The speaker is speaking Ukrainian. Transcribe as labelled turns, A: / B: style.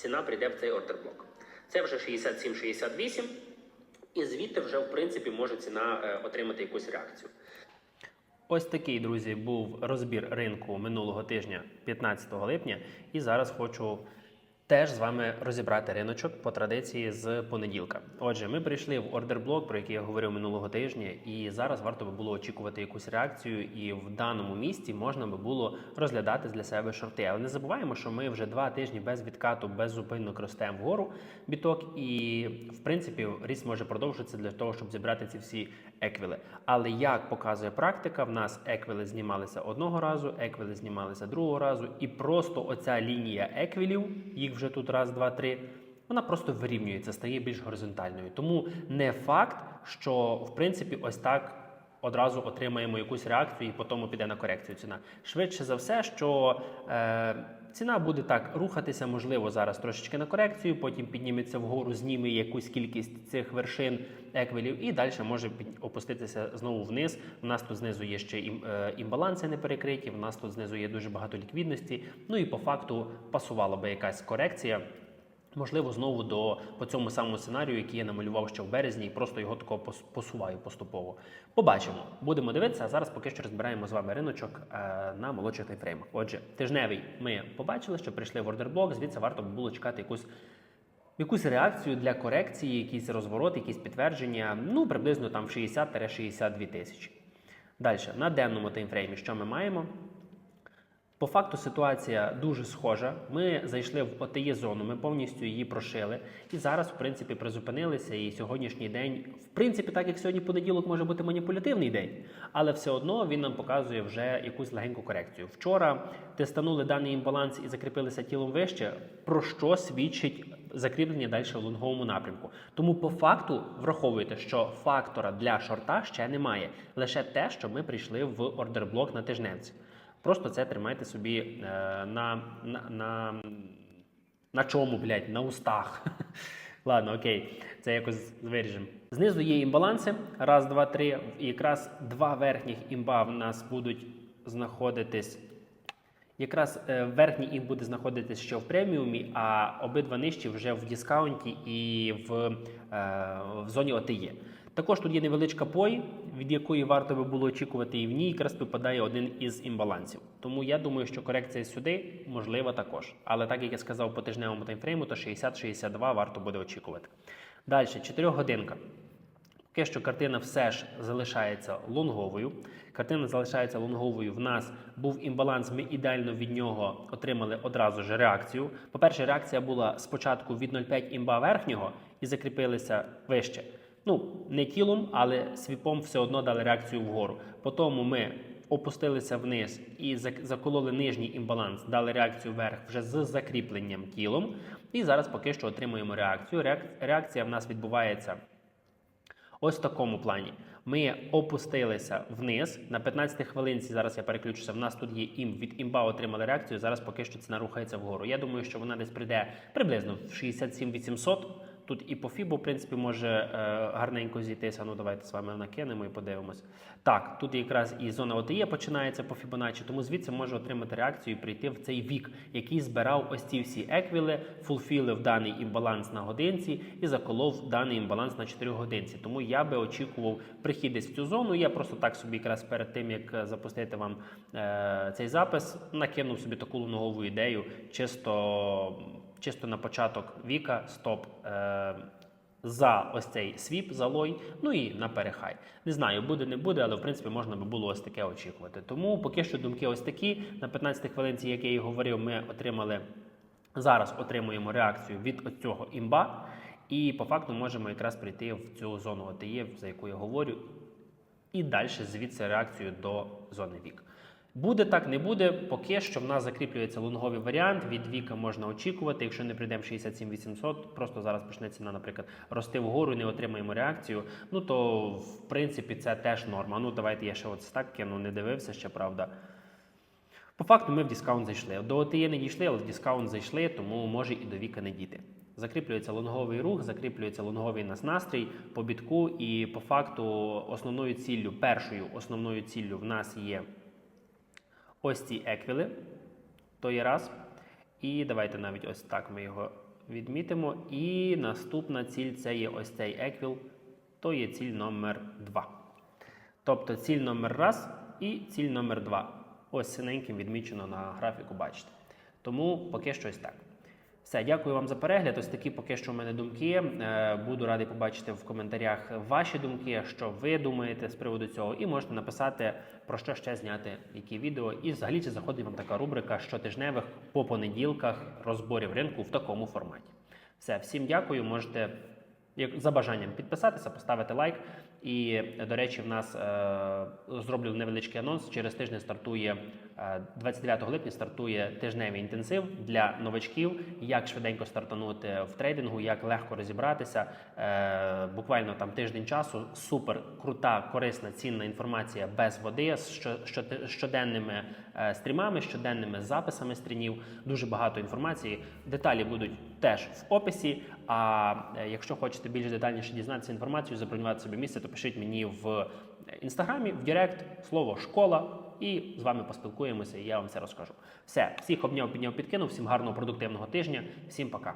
A: ціна прийде в цей ордерблок. Це вже 67-68, і звідти вже, в принципі, може ціна е, отримати якусь реакцію. Ось такий, друзі, був розбір ринку минулого тижня, 15 липня. І зараз хочу теж з вами розібрати риночок по традиції з понеділка. Отже, ми прийшли в ордерблок, про який я говорив минулого тижня, і зараз варто би було очікувати якусь реакцію, і в даному місці можна би було розглядати для себе шорти. Але не забуваємо, що ми вже два тижні без відкату, без зупинок ростемо вгору біток, і в принципі ріст може продовжитися для того, щоб зібрати ці всі еквіли. Але як показує практика, в нас еквіли знімалися одного разу, еквіли знімалися другого разу, і просто оця лінія еквілів, їх вже тут раз, два, три. Вона просто вирівнюється, стає більш горизонтальною. Тому не факт, що в принципі ось так одразу отримаємо якусь реакцію і потім піде на корекцію ціна. Швидше за все, що е, ціна буде так рухатися, можливо, зараз трошечки на корекцію, потім підніметься вгору, зніме якусь кількість цих вершин еквелів, і далі може опуститися знову вниз. У нас тут знизу є ще е, імбаланси не перекриті, в нас тут знизу є дуже багато ліквідності. Ну і по факту пасувала би якась корекція. Можливо, знову до по цьому самому сценарію, який я намалював ще в березні, і просто його такого посуваю поступово. Побачимо, будемо дивитися. А зараз поки що розбираємо з вами риночок е, на молодших таймфреймах. Отже, тижневий ми побачили, що прийшли в ордерблок. Звідси варто було чекати якусь якусь реакцію для корекції, якийсь розворот, якісь підтвердження. Ну приблизно там 60-62 тисячі. Далі на денному таймфреймі, що ми маємо? По факту ситуація дуже схожа. Ми зайшли в ОТЄ зону, ми повністю її прошили. І зараз, в принципі, призупинилися. І сьогоднішній день, в принципі, так як сьогодні понеділок може бути маніпулятивний день, але все одно він нам показує вже якусь легеньку корекцію. Вчора тестанули даний імбаланс і закріпилися тілом вище, про що свідчить закріплення далі в лонговому напрямку. Тому по факту враховуйте, що фактора для шорта ще немає. Лише те, що ми прийшли в ордерблок на тижневці. Просто це тримайте собі е, на, на, на, на чому, блядь, на устах. Ладно, окей, це якось виріжемо. Знизу є імбаланси. Раз, два, три. І якраз два верхніх імба в нас будуть знаходитись. Якраз е, верхній імб буде знаходитись ще в преміумі, а обидва нижчі вже в дискаунті і в, е, в зоні ОТЄ. Також тут є невеличка пой, від якої варто би було очікувати, і в ній якраз випадає один із імбалансів. Тому я думаю, що корекція сюди можлива також. Але так як я сказав по тижневому таймфрейму, то 60-62 варто буде очікувати. Далі, 4 годинка. Поки що картина все ж залишається лонговою. Картина залишається лонговою. В нас був імбаланс. Ми ідеально від нього отримали одразу ж реакцію. По-перше, реакція була спочатку від 0,5 імба верхнього і закріпилися вище. Ну, не тілом, але свіпом все одно дали реакцію вгору. Потім ми опустилися вниз і закололи нижній імбаланс, дали реакцію вверх вже з закріпленням тілом. І зараз поки що отримуємо реакцію. Реакція в нас відбувається Ось в такому плані. Ми опустилися вниз на 15 хвилинці. Зараз я переключуся. В нас тут є ім від імба отримали реакцію. Зараз поки що ціна рухається вгору. Я думаю, що вона десь прийде приблизно в 67 800. Тут і по фібу, в принципі, може е, гарненько зійтися. Ну, давайте з вами накинемо і подивимось. Так, тут якраз і зона ОТЄ починається по Фібоначчі, тому звідси може отримати реакцію і прийти в цей вік, який збирав ось ці всі еквіли, фулфілив даний імбаланс на годинці і заколов даний імбаланс на 4 годинці. Тому я би очікував прихід десь в цю зону. Я просто так собі якраз перед тим, як е, запустити вам е, цей запис, накинув собі таку луногову ідею, чисто, чисто на початок віка, стоп. Е, за ось цей свіп, за лой, ну і на перехай. Не знаю, буде, не буде, але в принципі можна би було ось таке очікувати. Тому поки що думки ось такі. На 15 хвилинці, як я і говорив, ми отримали зараз отримуємо реакцію від цього імба, і по факту можемо якраз прийти в цю зону ОТЄ, за яку я говорю, і далі звідси реакцію до зони вік. Буде так, не буде. Поки що в нас закріплюється лонговий варіант. Від віка можна очікувати. Якщо не прийдемо 67 800, просто зараз почне ціна, наприклад, рости вгору і не отримаємо реакцію. Ну то в принципі це теж норма. Ну давайте я ще от так кину, не дивився ще, правда. По факту ми в дискаунт зайшли. До ОТЄ не дійшли, але в дискаунт зайшли, тому може і до віка не діти. Закріплюється лонговий рух, закріплюється лонговий нас настрій по бітку, і по факту основною ціллю, першою основною ціллю в нас є ось ці еквіли. То є раз. І давайте навіть ось так ми його відмітимо. І наступна ціль це є ось цей еквіл, то є ціль номер 2. Тобто ціль номер 1 і ціль номер 2. Ось синеньким відмічено на графіку, бачите. Тому поки що ось так. Все, дякую вам за перегляд. Ось такі поки що в мене думки. Е, Буду радий побачити в коментарях ваші думки, що ви думаєте з приводу цього, і можете написати про що ще зняти які відео. І взагалі чи заходить вам така рубрика щотижневих по понеділках розборів ринку в такому форматі. Все, всім дякую. Можете як за бажанням підписатися, поставити лайк. І, до речі, в нас е, зроблю невеличкий анонс. Через тиждень стартує 29 липня стартує тижневий інтенсив для новачків. Як швиденько стартанути в трейдингу, як легко розібратися. Е, буквально там тиждень часу. Супер крута, корисна, цінна інформація без води з що, що, щоденними е, стрімами, щоденними записами стрімів. Дуже багато інформації. Деталі будуть теж в описі. А е, якщо хочете більш детальніше дізнатися інформацію, забронювати собі місце, то пишіть мені в інстаграмі, в Директ, слово школа, і з вами поспілкуємося, і я вам це розкажу. Все, всіх обняв, підняв, підкинув. Всім гарного продуктивного тижня, всім пока.